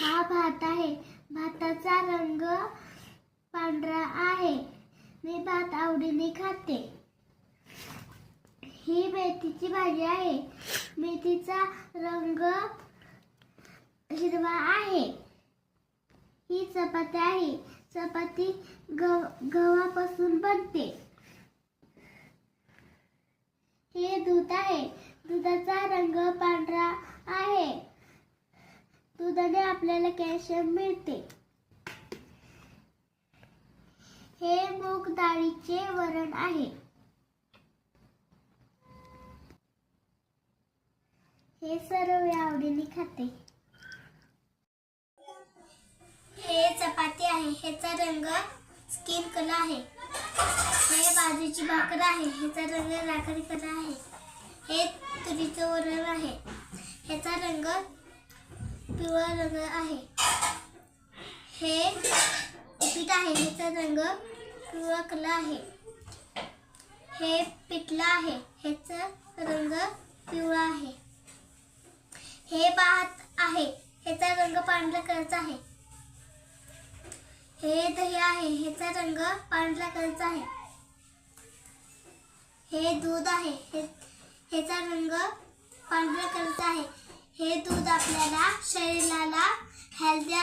हा भात आहे. भाताचा रंग पांढरा आहे. मी भात आवडीने खाते. ही मेथीची भाजी आहे. मेथीचा रंग हिरवा आहे. ही चपाती आहे. चपाती गव गव्हापासून बनते. हे दूध आहे. दुधाचा रंग पांढरा दुधाने आपल्याला कॅल्शियम मिळते. हे मूग डाळीचे वरण आहे. हे सर्व आवडीने खाते. हे चपाती आहे. ह्याचा रंग स्किन कलर आहे. हे बाजूची भाकर आहे. ह्याचा रंग राखाडी कलर आहे. हे तुरीचं वरण आहे. ह्याचा रंग पिवळा रंग आहे. हे पीठ आहे. ह्याचा रंग पिवळा कलर आहे. हे पिठलं आहे. ह्याचा रंग पिवळा आहे. हे भात आहे. ह्याचा रंग पांढरा कलरचा आहे. हे दही आहे. ह्याचा रंग पांढरा कलरचा आहे. हे दूध आहे. हे ह्याचा रंग पांढऱ्या कलरचा आहे. दूध आपल्याला शरीराला हेल्दी